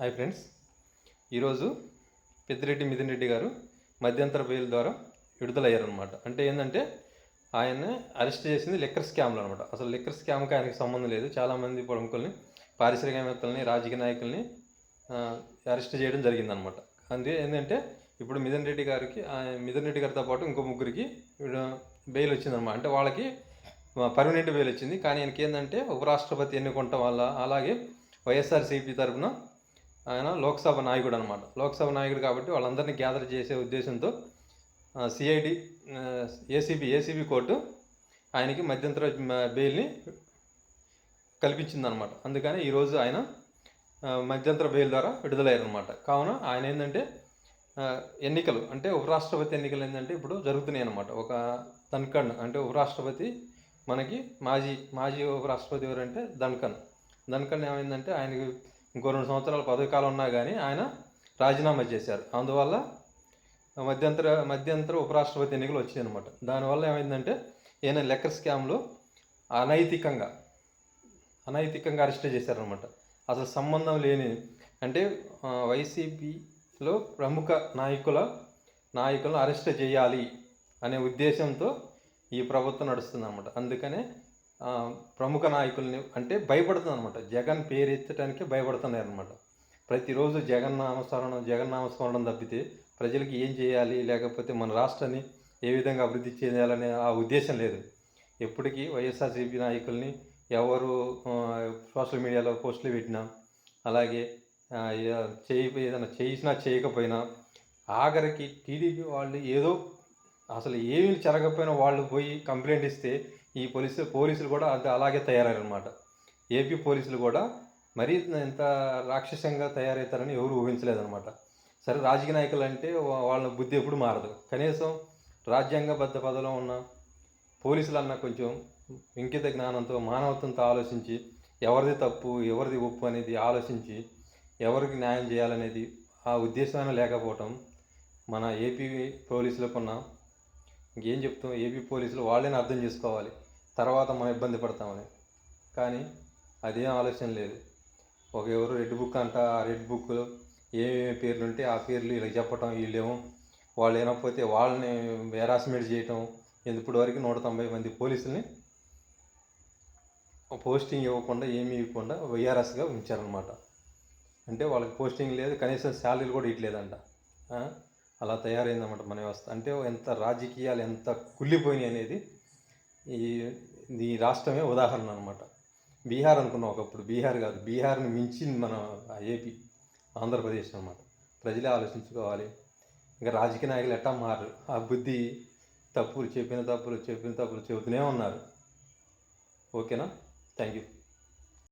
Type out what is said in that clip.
Hi friends. ఈరోజు పెద్దిరెడ్డి మిథున్ రెడ్డి గారు మధ్యంతర బెయిల్ ద్వారా విడుదలయ్యారనమాట అంటే ఏంటంటే ఆయన అరెస్ట్ చేసింది లిక్కర్ స్కామ్లు అనమాట అసలు లిక్కర్ స్కామ్కి ఆయనకి సంబంధం లేదు. చాలామంది ప్రముఖుల్ని పారిశ్రామికవేత్తలని రాజకీయ నాయకుల్ని అరెస్ట్ చేయడం జరిగిందనమాట అందుకే ఏంటంటే ఇప్పుడు మిథున్ రెడ్డి గారికి మిథున్ రెడ్డి గారితో పాటు ఇంకో ముగ్గురికి బెయిల్ వచ్చిందనమాట అంటే వాళ్ళకి పర్మనెంట్ బెయిల్ వచ్చింది. కానీ ఆయనకి ఏంటంటే ఉపరాష్ట్రపతి ఎన్నుకుంటాం వల్ల అలాగే వైఎస్ఆర్సీపీ తరఫున ఆయన లోక్సభ నాయకుడు అనమాట లోక్సభ నాయకుడు కాబట్టి వాళ్ళందరినీ గ్యాదర్ చేసే ఉద్దేశంతో సిఐడి ఏసీబీ ఏసీబీ కోర్టు ఆయనకి మధ్యంతర బెయిల్ని కల్పించిందనమాట అందుకని ఈరోజు ఆయన మధ్యంతర బెయిల్ ద్వారా విడుదలయ్యారనమాట కావున ఆయన ఏంటంటే ఎన్నికలు అంటే ఉపరాష్ట్రపతి ఎన్నికలు ఏంటంటే ఇప్పుడు జరుగుతున్నాయి అనమాట ఒక ధన్కన్ అంటే ఉపరాష్ట్రపతి మనకి మాజీ మాజీ ఉపరాష్ట్రపతి ఎవరంటే ధన్కన్ ధన్కన్ ఏమైందంటే ఆయనకి ఇంకో రెండు సంవత్సరాల పదవికాలం ఉన్నా కానీ ఆయన రాజీనామా చేశారు. అందువల్ల మధ్యంతర మధ్యంతర ఉపరాష్ట్రపతి ఎన్నికలు వచ్చాయి అనమాట దానివల్ల ఏమైందంటే ఈయన లెక్కర్ స్కామ్లో అనైతికంగా అనైతికంగా అరెస్ట్ చేశారనమాట అసలు సంబంధం లేని అంటే వైసీపీలో ప్రముఖ నాయకుల నాయకులను అరెస్ట్ చేయాలి అనే ఉద్దేశంతో ఈ ప్రభుత్వం నడుస్తుంది అనమాట అందుకనే ప్రముఖ నాయకుల్ని అంటే భయపడుతుంది అనమాట జగన్ పేరు ఎత్తడానికి భయపడుతున్నారు అనమాట ప్రతిరోజు జగన్ నామస్మరణం జగన్ నామస్మరణం తప్పితే ప్రజలకి ఏం చేయాలి? లేకపోతే మన రాష్ట్రాన్ని ఏ విధంగా అభివృద్ధి చేయాలనే ఆ ఉద్దేశం లేదు. ఎప్పటికీ వైఎస్ఆర్సీపీ నాయకుల్ని ఎవరు సోషల్ మీడియాలో పోస్టులు పెట్టినా అలాగే ఆ, చేయి ఏదైనా చేసినా చేయకపోయినా ఆఖరికి టీడీపీ వాళ్ళు ఏదో అసలు ఏమీ జరగకపోయినా వాళ్ళు పోయి కంప్లైంట్ ఇస్తే ఈ పోలీసు పోలీసులు కూడా అంత అలాగే తయారయ్యారనమాట ఏపీ పోలీసులు కూడా మరీ ఎంత రాక్షసంగా తయారవుతారని ఎవరు ఊహించలేదనమాట సరే రాజకీయ నాయకులు అంటే వాళ్ళ బుద్ధి ఎప్పుడు మారదు. కనీసం రాజ్యాంగబద్ధ పదలో ఉన్న పోలీసులు అన్న కొంచెం ఇంకిత జ్ఞానంతో మానవత్వంతో ఆలోచించి ఎవరిది తప్పు ఎవరిది ఒప్పు అనేది ఆలోచించి ఎవరికి న్యాయం చేయాలనేది ఆ ఉద్దేశమైన లేకపోవటం మన ఏపీ పోలీసులకు ఉన్న ఇంకేం చెప్తాం? ఏపీ పోలీసులు వాళ్ళని అర్థం చేసుకోవాలి. తర్వాత మనం ఇబ్బంది పడతామని. కానీ అదేం ఆలోచన లేదు. ఒక ఎవరు రెడ్ బుక్ అంట ఆ రెడ్ బుక్ ఏమేమి పేర్లు ఉంటే ఆ పేర్లు ఇలా చెప్పటం వీళ్ళేమో వాళ్ళు వినకపోతే వాళ్ళని హెరాస్మెంట్ చేయటం ఇప్పటి వరకు నూట తొంభై మంది పోలీసుల్ని పోస్టింగ్ ఇవ్వకుండా ఏమీ ఇవ్వకుండా వైఆర్ఎస్గా ఉంచారనమాట అంటే వాళ్ళకి పోస్టింగ్ లేదు కనీసం శాలరీలు కూడా ఇట్లేదంట అలా తయారైందన్నమాట మన వ్యవస్థ అంటే ఎంత రాజకీయాలు ఎంత కుళ్ళిపోయినాయి అనేది ఈ ఈ రాష్ట్రమే ఉదాహరణ అనమాట బీహార్ అనుకున్నాం ఒకప్పుడు. బీహార్ కాదు. బీహార్ని మించింది మన ఏపీ ఆంధ్రప్రదేశ్ అనమాట ప్రజలే ఆలోచించుకోవాలి. ఇంకా రాజకీయ నాయకులు ఎట్టా మారు ఆ బుద్ధి తప్పులు చెప్పిన తప్పులు చెప్పిన తప్పులు చెబుతూనే ఉన్నారు. ఓకేనా? Thank you.